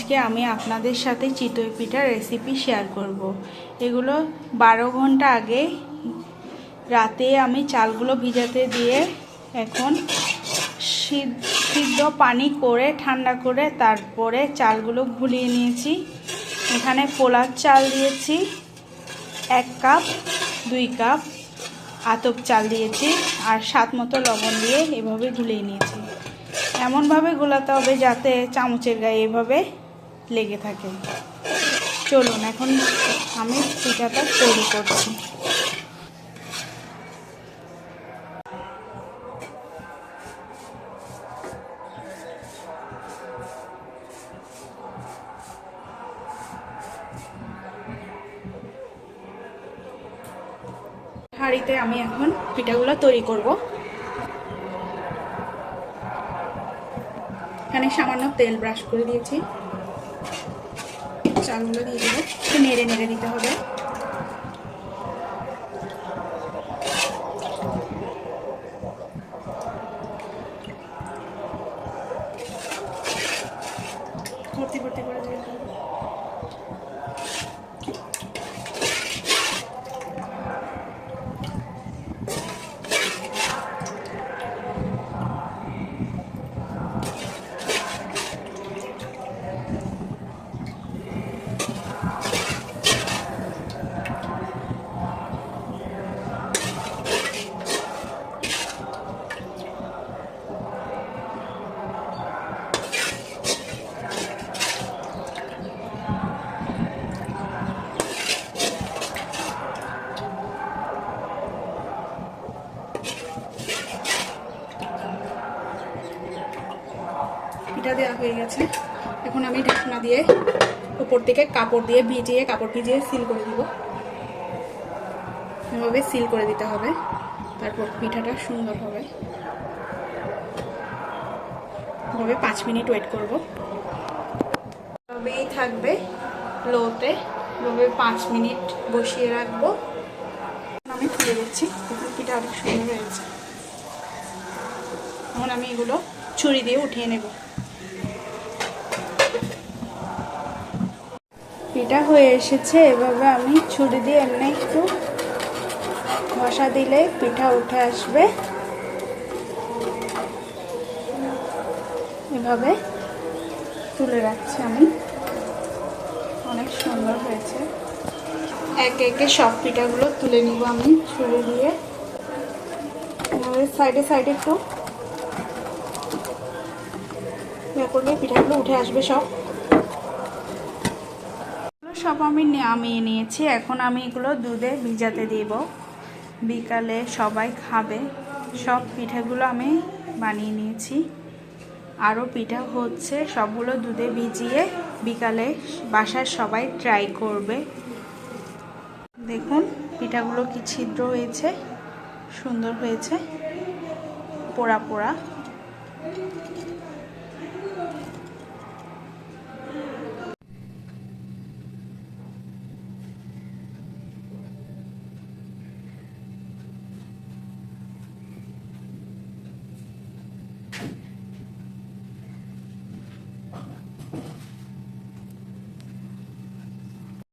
আজকে আমি আপনাদের সাথে চিতই পিঠার রেসিপি শেয়ার করব। এগুলো বারো ঘণ্টা আগে রাতে আমি চালগুলো ভিজাতে দিয়ে এখন সিদ- সিদ্ধ পানি করে, ঠান্ডা করে তারপরে চালগুলো ঘুলিয়ে নিয়েছি এখানে পোলার চাল দিয়েছি, এক কাপ, দুই কাপ আতপ চাল দিয়েছি আর স্বাদ মতো লবণ দিয়ে এভাবে গুলিয়ে নিয়েছি এমনভাবে গোলাতে হবে যাতে চামচের গায়ে এভাবে লেগে থাকে। চলুন, এখন আমি পিঠাটা তৈরি করছি। হাঁড়িতে আমি এখন পিঠাগুলো তৈরি করব। এখানে সামান্য তেল ব্রাশ করে দিয়েছি। চালগুলো দিয়ে দেবো। একটু নেড়ে নেড়ে দিতে হবে। ভর্তি ভর্তি করে পিঠা দেওয়া হয়ে গেছে। এখন আমি ঢাকনা দিয়ে উপর থেকে কাপড় দিয়ে ভিজিয়ে, কাপড় ভিজিয়ে সিল করে দিব। এভাবে সিল করে দিতে হবে। তারপর পিঠাটা সুন্দর হবে। এভাবে পাঁচ মিনিট ওয়েট করব। এভাবেই থাকবে লোতে। এভাবে পাঁচ মিনিট বসিয়ে রাখব। আমি খুলে দিচ্ছি। পিঠা অনেক সুন্দর হয়েছে। এখন আমি এগুলো ছুরি দিয়ে উঠিয়ে নেব। পিঠা হয়ে এসেছে, এভাবে আমি ছুরি দিয়ে এমনি একটু ঘষা দিলে পিঠা উঠে আসবে। এভাবে তুলে রাখছি আমি। অনেক সুন্দর হয়েছে। একে একে সব পিঠাগুলো তুলে নিব আমি ছুরি দিয়ে। সাইডে সাইডে একটু ইয়ে করলে পিঠাগুলো উঠে আসবে সব। সব আমি নামিয়ে নিয়েছি। এখন আমি এগুলো দুধে ভিজাতে দিব। বিকালে সবাই খাবে। সব পিঠাগুলো আমি বানিয়ে নিয়েছি। আরও পিঠা হচ্ছে। সবগুলো দুধে ভিজিয়ে বিকালে বাসার সবাই ট্রাই করবে। দেখুন, পিঠাগুলো কি ছিদ্র হয়েছে, সুন্দর হয়েছে, পোড়া পোড়া।